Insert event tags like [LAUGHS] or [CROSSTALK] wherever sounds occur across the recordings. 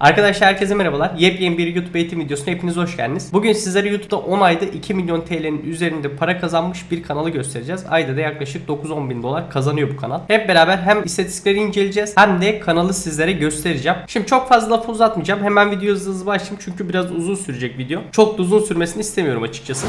Arkadaşlar herkese merhabalar. Yepyeni bir YouTube eğitim videosuna hepiniz hoş geldiniz. Bugün sizlere YouTube'da 10 ayda 2 milyon TL'nin üzerinde para kazanmış bir kanalı göstereceğiz. Ayda da yaklaşık 9-10 bin dolar kazanıyor bu kanal. Hep beraber hem istatistikleri inceleyeceğiz hem de kanalı sizlere göstereceğim. Şimdi çok fazla lafı uzatmayacağım. Hemen video hızlı hızlı başlayayım çünkü biraz uzun sürecek video. Çok da uzun sürmesini istemiyorum açıkçası.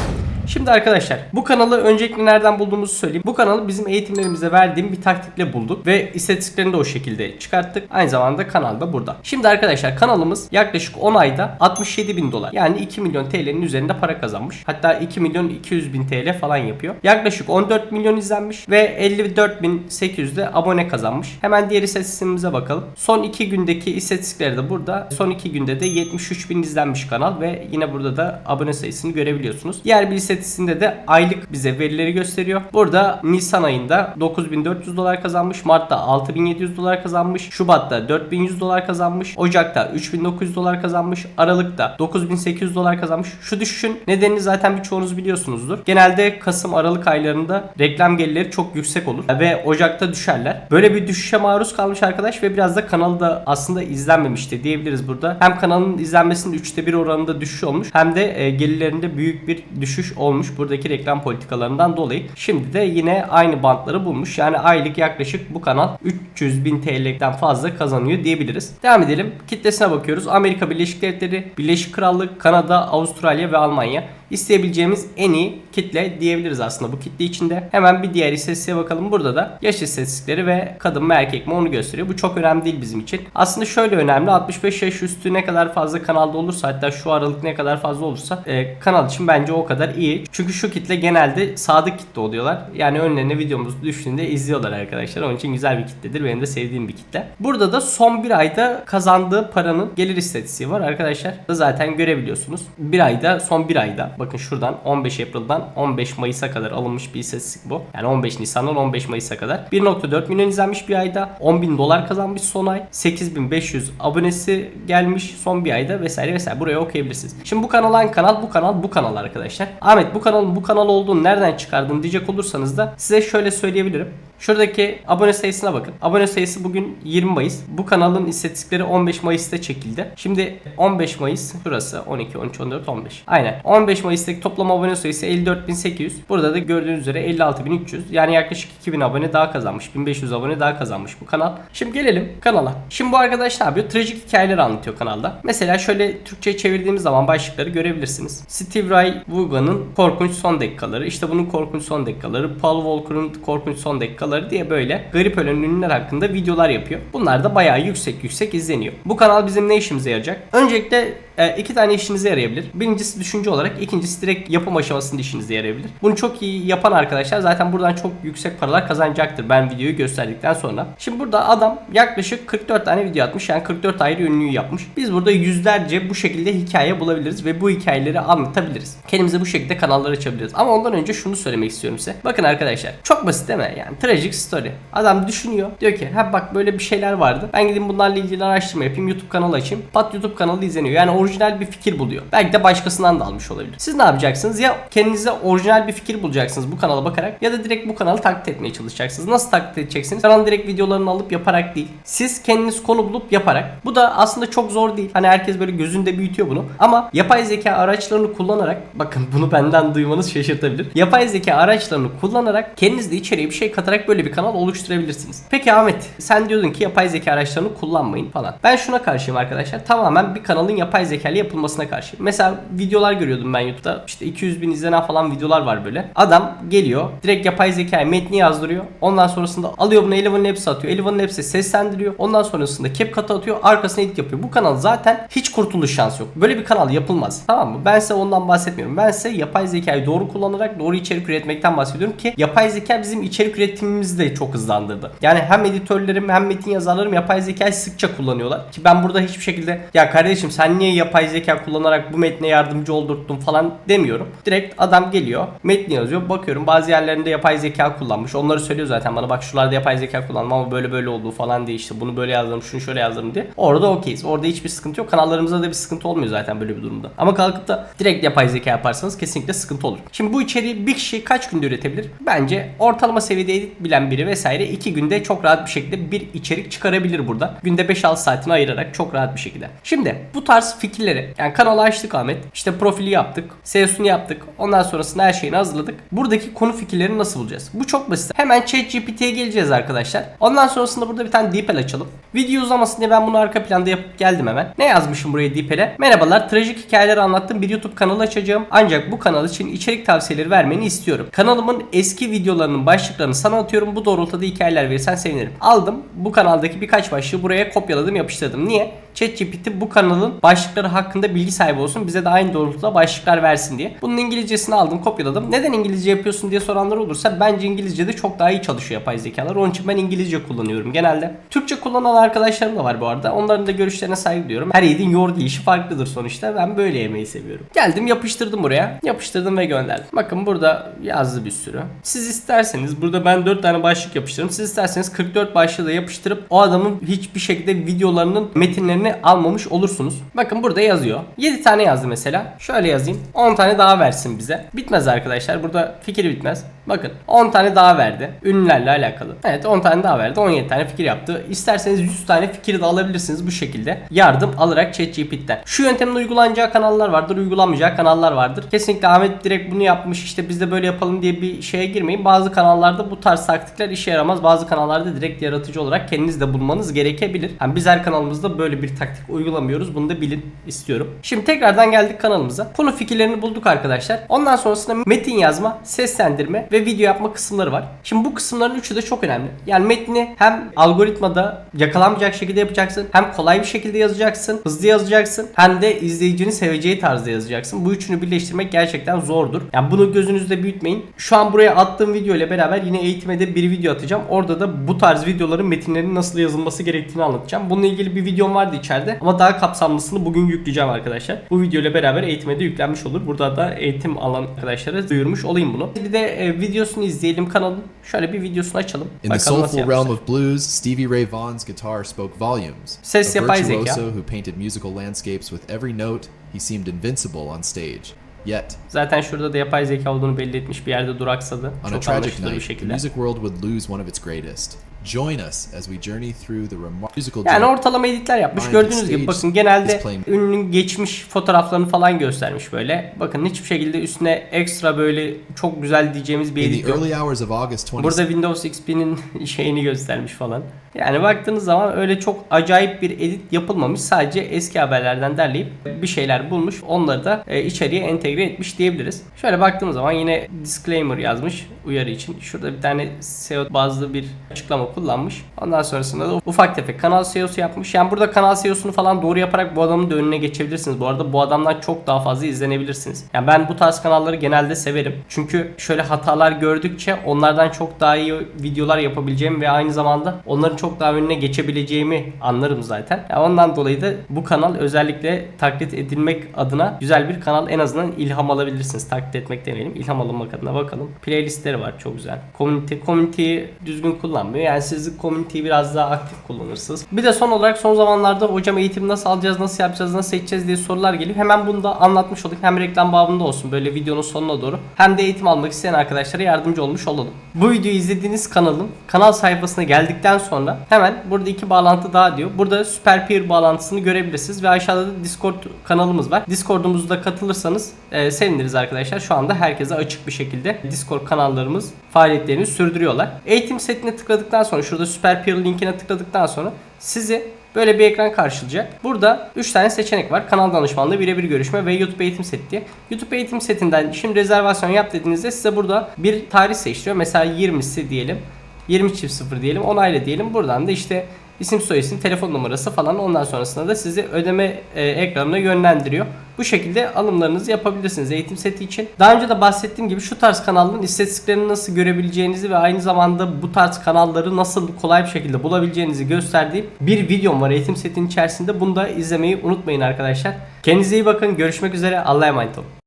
Şimdi arkadaşlar bu kanalı öncelikle nereden bulduğumuzu söyleyeyim. Bu kanalı bizim eğitimlerimizde verdiğim bir taktikle bulduk ve istatistiklerini de o şekilde çıkarttık. Aynı zamanda kanal da burada. Şimdi arkadaşlar kanalımız yaklaşık 10 ayda 67 bin dolar yani 2 milyon TL'nin üzerinde para kazanmış. Hatta 2 milyon 200 bin TL falan yapıyor. Yaklaşık 14 milyon izlenmiş ve 54 bin 800 de abone kazanmış. Hemen diğer istatistikimize bakalım. Son 2 gündeki istatistikleri de burada. Son 2 günde de 73 bin izlenmiş kanal ve yine burada da abone sayısını görebiliyorsunuz. Diğer bir istatistiğinde de aylık bize verileri gösteriyor. Burada Nisan ayında 9400 dolar kazanmış. Mart'ta 6700 dolar kazanmış. Şubat'ta 4100 dolar kazanmış. Ocak'ta 3900 dolar kazanmış. Aralık'ta 9800 dolar kazanmış. Şu düşüşün nedenini zaten birçoğunuz biliyorsunuzdur. Genelde Kasım Aralık aylarında reklam gelirleri çok yüksek olur ve Ocak'ta düşerler. Böyle bir düşüşe maruz kalmış arkadaş ve biraz da kanalı da aslında izlenmemişti diyebiliriz burada. Hem kanalın izlenmesinin 3'te 1 oranında düşüş olmuş hem de e, gelirlerinde büyük bir düşüş olmuş buradaki reklam politikalarından dolayı. Şimdi de yine aynı bantları bulmuş. Yani aylık yaklaşık bu kanal 300 bin TL'den fazla kazanıyor diyebiliriz. Devam edelim. Kitlesine bakıyoruz. Amerika Birleşik Devletleri, Birleşik Krallık, Kanada, Avustralya ve Almanya isteyebileceğimiz en iyi kitle diyebiliriz aslında bu kitle içinde. Hemen bir diğer istatistiğe bakalım. Burada da yaş istatistikleri ve kadın mı erkek mi onu gösteriyor. Bu çok önemli değil bizim için. Aslında şöyle önemli. 65 yaş üstü ne kadar fazla kanalda olursa hatta şu aralık ne kadar fazla olursa e, kanal için bence o kadar iyi. Çünkü şu kitle genelde sadık kitle oluyorlar. Yani önlerine videomuz düştüğünde izliyorlar arkadaşlar. Onun için güzel bir kitledir. Benim de sevdiğim bir kitle. Burada da son bir ayda kazandığı paranın gelir istatistiği var arkadaşlar. Da zaten görebiliyorsunuz. Bir ayda son bir ayda bakın şuradan 15 April'dan 15 Mayıs'a kadar alınmış bir istatistik bu. Yani 15 Nisan'dan 15 Mayıs'a kadar. 1.4 milyon izlenmiş bir ayda. 10 bin dolar kazanmış son ay. 8500 abonesi gelmiş son bir ayda vesaire vesaire. Buraya okuyabilirsiniz. Şimdi bu kanal hangi kanal? Bu kanal bu kanal arkadaşlar. Ahmet bu kanalın bu kanal olduğunu nereden çıkardın diyecek olursanız da size şöyle söyleyebilirim. Şuradaki abone sayısına bakın. Abone sayısı bugün 20 Mayıs. Bu kanalın istatistikleri 15 Mayıs'ta çekildi. Şimdi 15 Mayıs şurası 12, 13, 14, 15. Aynen. 15 Mayıs'taki toplam abone sayısı 54.800. Burada da gördüğünüz üzere 56.300. Yani yaklaşık 2000 abone daha kazanmış. 1500 abone daha kazanmış bu kanal. Şimdi gelelim kanala. Şimdi bu arkadaş ne yapıyor? Trajik hikayeler anlatıyor kanalda. Mesela şöyle Türkçe'ye çevirdiğimiz zaman başlıkları görebilirsiniz. Steve Ray Vaughan'ın korkunç son dakikaları. işte bunun korkunç son dakikaları. Paul Walker'ın korkunç son dakikaları diye böyle garip ölen ünlüler hakkında videolar yapıyor. Bunlar da bayağı yüksek yüksek izleniyor. Bu kanal bizim ne işimize yarayacak? Öncelikle e, iki tane işinize yarayabilir. Birincisi düşünce olarak, ikincisi direkt yapım aşamasında işinize yarayabilir. Bunu çok iyi yapan arkadaşlar zaten buradan çok yüksek paralar kazanacaktır ben videoyu gösterdikten sonra. Şimdi burada adam yaklaşık 44 tane video atmış. Yani 44 ayrı ünlüyü yapmış. Biz burada yüzlerce bu şekilde hikaye bulabiliriz ve bu hikayeleri anlatabiliriz. Kendimize bu şekilde kanallar açabiliriz. Ama ondan önce şunu söylemek istiyorum size. Bakın arkadaşlar çok basit değil mi? Yani tragic story. Adam düşünüyor. Diyor ki ha bak böyle bir şeyler vardı. Ben gideyim bunlarla ilgili araştırma yapayım. YouTube kanalı açayım. Pat YouTube kanalı izleniyor. Yani orijinal bir fikir buluyor. Belki de başkasından da almış olabilir. Siz ne yapacaksınız? Ya kendinize orijinal bir fikir bulacaksınız bu kanala bakarak ya da direkt bu kanalı taklit etmeye çalışacaksınız. Nasıl taklit edeceksiniz? Kanalın direkt videolarını alıp yaparak değil. Siz kendiniz konu bulup yaparak. Bu da aslında çok zor değil. Hani herkes böyle gözünde büyütüyor bunu. Ama yapay zeka araçlarını kullanarak bakın bunu benden duymanız şaşırtabilir. Yapay zeka araçlarını kullanarak kendiniz de içeriye bir şey katarak böyle bir kanal oluşturabilirsiniz. Peki Ahmet sen diyordun ki yapay zeka araçlarını kullanmayın falan. Ben şuna karşıyım arkadaşlar. Tamamen bir kanalın yapay zeka ile yapılmasına karşıyım. Mesela videolar görüyordum ben YouTube'da. İşte 200 bin izlenen falan videolar var böyle. Adam geliyor direkt yapay zekaya metni yazdırıyor. Ondan sonrasında alıyor bunu Eleven Labs'e atıyor. Eleven Labs'e seslendiriyor. Ondan sonrasında CapCut'a atıyor. Arkasına edit yapıyor. Bu kanal zaten hiç kurtuluş şansı yok. Böyle bir kanal yapılmaz. Tamam mı? Ben size ondan bahsetmiyorum. Ben size yapay zekayı doğru kullanarak doğru içerik üretmekten bahsediyorum ki yapay zeka bizim içerik üretimimizi de çok hızlandırdı. Yani hem editörlerim hem metin yazarlarım yapay zekayı sıkça kullanıyorlar. Ki ben burada hiçbir şekilde ya kardeşim sen niye yapay yapay zeka kullanarak bu metne yardımcı oldurttum falan demiyorum. Direkt adam geliyor metni yazıyor bakıyorum bazı yerlerinde yapay zeka kullanmış onları söylüyor zaten bana bak şuralarda yapay zeka kullandım ama böyle böyle oldu falan diye işte bunu böyle yazdım şunu şöyle yazdım diye. Orada okeyiz orada hiçbir sıkıntı yok kanallarımızda da bir sıkıntı olmuyor zaten böyle bir durumda. Ama kalkıp da direkt yapay zeka yaparsanız kesinlikle sıkıntı olur. Şimdi bu içeriği bir kişi kaç günde üretebilir? Bence ortalama seviyede edit bilen biri vesaire 2 günde çok rahat bir şekilde bir içerik çıkarabilir burada. Günde 5-6 saatini ayırarak çok rahat bir şekilde. Şimdi bu tarz fikirleri yani kanalı açtık Ahmet. İşte profili yaptık. SEO'sunu yaptık. Ondan sonrasında her şeyini hazırladık. Buradaki konu fikirlerini nasıl bulacağız? Bu çok basit. Hemen ChatGPT'ye geleceğiz arkadaşlar. Ondan sonrasında burada bir tane DeepL açalım. Video uzamasın diye ben bunu arka planda yapıp geldim hemen. Ne yazmışım buraya DeepL'e? Merhabalar. Trajik hikayeler anlattığım bir YouTube kanalı açacağım. Ancak bu kanal için içerik tavsiyeleri vermeni istiyorum. Kanalımın eski videolarının başlıklarını sana atıyorum. Bu doğrultuda hikayeler verirsen sevinirim. Aldım. Bu kanaldaki birkaç başlığı buraya kopyaladım yapıştırdım. Niye? ChatGPT bu kanalın başlıkları hakkında bilgi sahibi olsun. Bize de aynı doğrultuda başlıklar versin diye. Bunun İngilizcesini aldım, kopyaladım. Neden İngilizce yapıyorsun diye soranlar olursa bence İngilizce'de çok daha iyi çalışıyor yapay zekalar. Onun için ben İngilizce kullanıyorum genelde. Türkçe kullanan arkadaşlarım da var bu arada. Onların da görüşlerine saygı duyuyorum. Her yiğidin yoğurdu işi farklıdır sonuçta. Ben böyle yemeği seviyorum. Geldim yapıştırdım buraya. Yapıştırdım ve gönderdim. Bakın burada yazdı bir sürü. Siz isterseniz burada ben 4 tane başlık yapıştırdım. Siz isterseniz 44 başlığı da yapıştırıp o adamın hiçbir şekilde videolarının metinlerini almamış olursunuz. Bakın burada yazıyor. 7 tane yazdı mesela. Şöyle yazayım. 10 tane daha versin bize. Bitmez arkadaşlar. Burada fikir bitmez. Bakın 10 tane daha verdi. Ünlülerle alakalı. Evet 10 tane daha verdi. 17 tane fikir yaptı. İsterseniz 100 tane fikir de alabilirsiniz bu şekilde. Yardım alarak ChatGPT'den. Şu yöntemin uygulanacağı kanallar vardır. Uygulanmayacağı kanallar vardır. Kesinlikle Ahmet direkt bunu yapmış işte biz de böyle yapalım diye bir şeye girmeyin. Bazı kanallarda bu tarz taktikler işe yaramaz. Bazı kanallarda direkt yaratıcı olarak kendiniz de bulmanız gerekebilir. Yani biz her kanalımızda böyle bir taktik uygulamıyoruz. Bunu da bilin istiyorum. Şimdi tekrardan geldik kanalımıza. Konu fikirlerini bulduk arkadaşlar. Ondan sonrasında metin yazma, seslendirme ve video yapma kısımları var. Şimdi bu kısımların üçü de çok önemli. Yani metni hem algoritmada yakalanmayacak şekilde yapacaksın. Hem kolay bir şekilde yazacaksın. Hızlı yazacaksın. Hem de izleyicinin seveceği tarzda yazacaksın. Bu üçünü birleştirmek gerçekten zordur. Yani bunu gözünüzde büyütmeyin. Şu an buraya attığım video ile beraber yine eğitime de bir video atacağım. Orada da bu tarz videoların metinlerinin nasıl yazılması gerektiğini anlatacağım. Bununla ilgili bir videom vardı içeride ama daha kapsamlısını bugün yükleyeceğim arkadaşlar. Bu video ile beraber eğitime de yüklenmiş olur. Burada da eğitim alan arkadaşlara duyurmuş olayım bunu. Bir de e, videosunu izleyelim kanalın. Şöyle bir videosunu açalım. In the soulful realm of blues, Stevie Ray Vaughan's guitar spoke volumes. Ses a yapay zeka. virtuoso who painted musical landscapes with every note, he seemed invincible on stage. Yet, Zaten şurada da yapay zeka olduğunu belli etmiş bir yerde duraksadı. on Çok anlaşılır bir night, the şekilde. music world would lose one of its greatest. Join us as we journey through the musical Yani ortalama editler yapmış. Gördüğünüz gibi bakın genelde ünlünün geçmiş fotoğraflarını falan göstermiş böyle. Bakın hiçbir şekilde üstüne ekstra böyle çok güzel diyeceğimiz bir edit yok. early hours of August 20 Burada Windows XP'nin [LAUGHS] şeyini göstermiş falan. Yani baktığınız zaman öyle çok acayip bir edit yapılmamış. Sadece eski haberlerden derleyip bir şeyler bulmuş. Onları da e, içeriye entegre etmiş diyebiliriz. Şöyle baktığımız zaman yine disclaimer yazmış uyarı için. Şurada bir tane SEO bazlı bir açıklama kullanmış. Ondan sonrasında da ufak tefek kanal SEO'su yapmış. Yani burada kanal SEO'sunu falan doğru yaparak bu adamın da önüne geçebilirsiniz. Bu arada bu adamdan çok daha fazla izlenebilirsiniz. Yani ben bu tarz kanalları genelde severim. Çünkü şöyle hatalar gördükçe onlardan çok daha iyi videolar yapabileceğim ve aynı zamanda onların çok daha önüne geçebileceğimi anlarım zaten. Yani ondan dolayı da bu kanal özellikle taklit edilmek adına güzel bir kanal. En azından ilham alabilirsiniz. Taklit etmek demeyelim. İlham alınmak adına bakalım. Playlistleri var çok güzel. Community, community'yi düzgün kullanmıyor. Yani siz community'yi biraz daha aktif kullanırsınız. Bir de son olarak son zamanlarda hocam eğitim nasıl alacağız, nasıl yapacağız, nasıl edeceğiz diye sorular geliyor. Hemen bunu da anlatmış olayım. Hem reklam babında olsun böyle videonun sonuna doğru. Hem de eğitim almak isteyen arkadaşlara yardımcı olmuş olalım. Bu videoyu izlediğiniz kanalın kanal sayfasına geldikten sonra hemen burada iki bağlantı daha diyor. Burada Super Peer bağlantısını görebilirsiniz ve aşağıda da Discord kanalımız var. Discord'umuza katılırsanız e, seviniriz arkadaşlar. Şu anda herkese açık bir şekilde Discord kanallarımız faaliyetlerini sürdürüyorlar. Eğitim setine tıkladıktan sonra şurada Super Peer linkine tıkladıktan sonra sizi Böyle bir ekran karşılayacak. Burada 3 tane seçenek var. Kanal danışmanlığı, birebir görüşme ve YouTube eğitim seti diye. YouTube eğitim setinden şimdi rezervasyon yap dediğinizde size burada bir tarih seçtiriyor. Mesela 20'si diyelim. 20 çift 0 diyelim. Onayla diyelim. Buradan da işte isim soyisim, telefon numarası falan ondan sonrasında da sizi ödeme e, ekranına yönlendiriyor. Bu şekilde alımlarınızı yapabilirsiniz eğitim seti için. Daha önce de bahsettiğim gibi şu tarz kanalların istatistiklerini nasıl görebileceğinizi ve aynı zamanda bu tarz kanalları nasıl kolay bir şekilde bulabileceğinizi gösterdiğim bir videom var eğitim setinin içerisinde. Bunu da izlemeyi unutmayın arkadaşlar. Kendinize iyi bakın. Görüşmek üzere. Allah'a emanet olun.